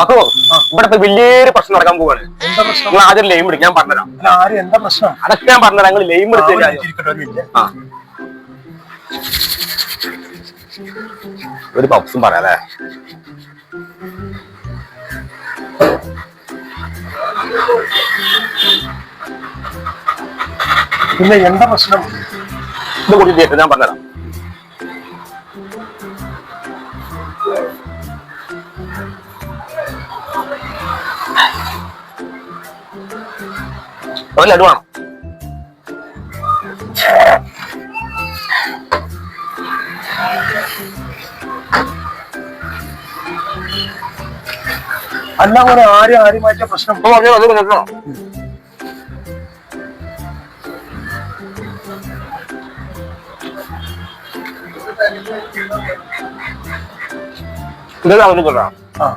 അപ്പൊ ഇവിടെ ഇപ്പൊ വലിയൊരു പ്രശ്നം നടക്കാൻ പോവാണ്. എന്താ പ്രശ്നം? നിങ്ങൾ ആദ്യം ലൈം എടുക്കും ഞാൻ പറഞ്ഞുതരാം. ആരും എന്താ പ്രശ്നം? അതൊക്കെ ഞാൻ പറഞ്ഞുതരാം നിങ്ങൾ ലൈം ആ, എടുത്ത് അവിടെ തരാം. ഇരിക്കട്ടെ, ഒരു പപ്സും പറയാല്ലേ പിന്നെ എന്താ പ്രശ്നം? ഇത് കൂടി ഞാൻ പറഞ്ഞുതരാം. ഒരു ലഡു വേണം അല്ല അങ്ങനെ ആര് ആര് മാറ്റിയ പ്രശ്നം ഓ പറഞ്ഞത് അത് കേൾക്കണോ ഇത് അവന് കൊള്ളാം. ആ.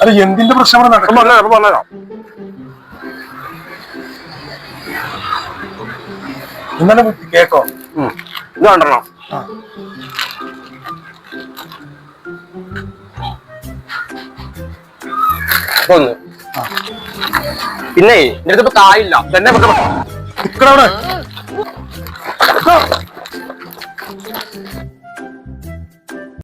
അല്ല എന്തിന്റെ പ്രശ്നമാണ് അപ്പൊ നടക്കുന്നത് പറഞ്ഞുതരാം. ഇന്നലെ കേട്ടോ. ഇത് കണ്ടണം ഒന്ന് പിന്നെ എന്റെ അടുത്ത് ഇപ്പൊ കായില്ല തന്നെ വെക്കണം നിക്കടവിടെ.